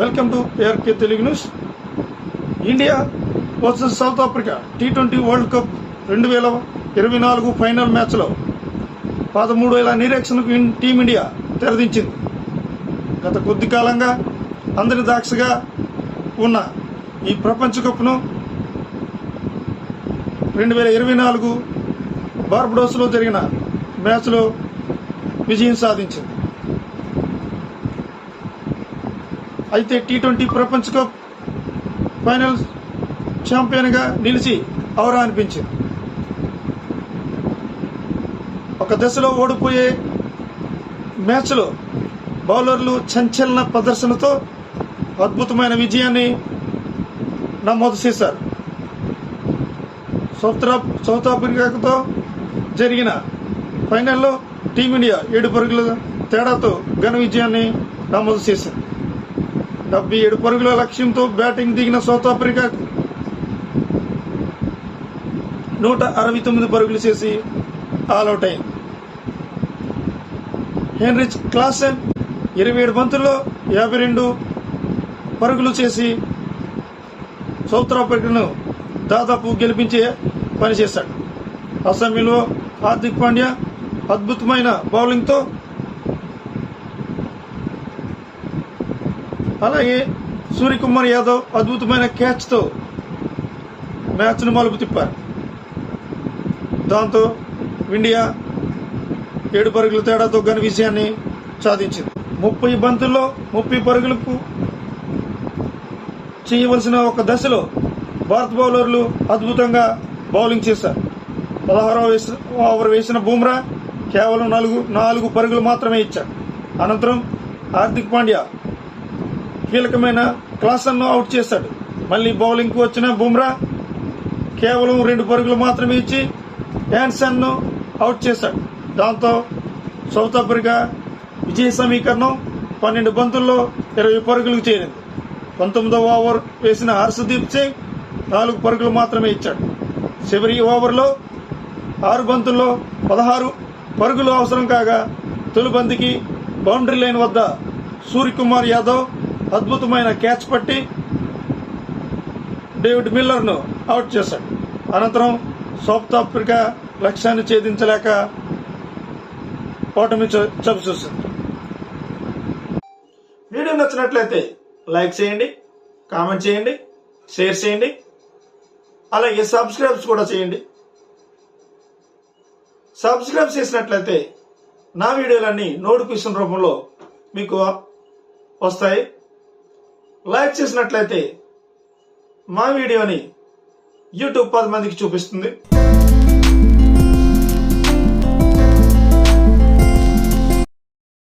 Welcome to పేఆర్కే Telugu news India versus South Africa T twenty World Cup రెండు వేల ఇరవై నాలుగు ఫైనల్ మ్యాచ్లో పదమూడు వేల నిరీక్షణకు టీమిండియా తెరదించింది. గత కొద్ది కాలంగా అందరి దాక్షగా ఉన్న ఈ ప్రపంచ కప్ను రెండు వేల ఇరవై నాలుగు బార్బడోస్లో జరిగిన మ్యాచ్లో విజయం సాధించింది. అయితే టీ ట్వంటీ ప్రపంచ కప్ ఫైనల్ ఛాంపియన్గా నిలిచి అవరా అనిపించింది. ఒక దశలో ఓడిపోయే మ్యాచ్లో బౌలర్లు చంచలన ప్రదర్శనతో అద్భుతమైన విజయాన్ని నమోదు చేశారు. సౌత్ సౌత్ ఆఫ్రికాతో జరిగిన ఫైనల్లో టీమిండియా ఏడు పరుగుల తేడాతో ఘన విజయాన్ని నమోదు చేసింది. డెబ్బై ఏడు పరుగుల లక్ష్యంతో బ్యాటింగ్ దిగిన సౌత్ ఆఫ్రికా నూట అరవై తొమ్మిది పరుగులు చేసి ఆల్అౌట్ అయింది. హెన్రిచ్ క్లాసెన్ ఇరవై ఏడు బంతుల్లో యాభై రెండు పరుగులు చేసి సౌత్ ఆఫ్రికాను దాదాపు గెలిపించే పనిచేశాడు అసెంబ్లీలో హార్దిక్ పాండ్యా అద్భుతమైన బౌలింగ్తో అలాగే సూర్యకుమార్ యాదవ్ అద్భుతమైన క్యాచ్తో మ్యాచ్ను మలుపు తిప్పారు. దాంతో ఇండియా ఏడు పరుగుల తేడాతో ఘన విజయాన్ని సాధించింది. ముప్పై బంతుల్లో ముప్పై పరుగులకు చేయవలసిన ఒక దశలో భారత బౌలర్లు అద్భుతంగా బౌలింగ్ చేశారు. పదహారవ వేసిన ఓవర్ వేసిన బూమ్రా కేవలం నాలుగు నాలుగు పరుగులు మాత్రమే ఇచ్చారు. అనంతరం హార్దిక్ పాండ్యా కీలకమైన క్లాసన్ను అవుట్ చేశాడు. మళ్ళీ బౌలింగ్కు వచ్చిన బుమ్రా కేవలం రెండు పరుగులు మాత్రమే ఇచ్చి హ్యాన్సన్ను అవుట్ చేశాడు. దాంతో సౌత్ ఆఫ్రికా విజయ సమీకరణం పన్నెండు బంతుల్లో ఇరవై పరుగులకు చేరింది. పంతొమ్మిదవ ఓవర్ వేసిన హర్షదీప్ సింగ్ నాలుగు పరుగులు మాత్రమే ఇచ్చాడు. చివరి ఓవర్లో ఆరు బంతుల్లో పదహారు పరుగులు అవసరం కాగా తొలి బంతికి బౌండరీ లైన్ వద్ద సూర్యకుమార్ యాదవ్ అద్భుతమైన క్యాచ్ పట్టి డేవిడ్ మిల్లర్ను అవుట్ చేశాడు. అనంతరం సౌత్ ఆఫ్రికా లక్ష్యాన్ని ఛేదించలేక ఓటమి చ- చవిచూసింది వీడియో నచ్చినట్లయితే లైక్ చేయండి కామెంట్ చేయండి షేర్ చేయండి అలాగే సబ్స్క్రైబ్స్ కూడా చేయండి. సబ్స్క్రైబ్ చేసినట్లయితే నా వీడియోలన్నీ నోటిఫికేషన్ రూపంలో మీకు వస్తాయి. లైక్ చేసినట్లయితే మా వీడియోని యూట్యూబ్ పది మందికి చూపిస్తుంది.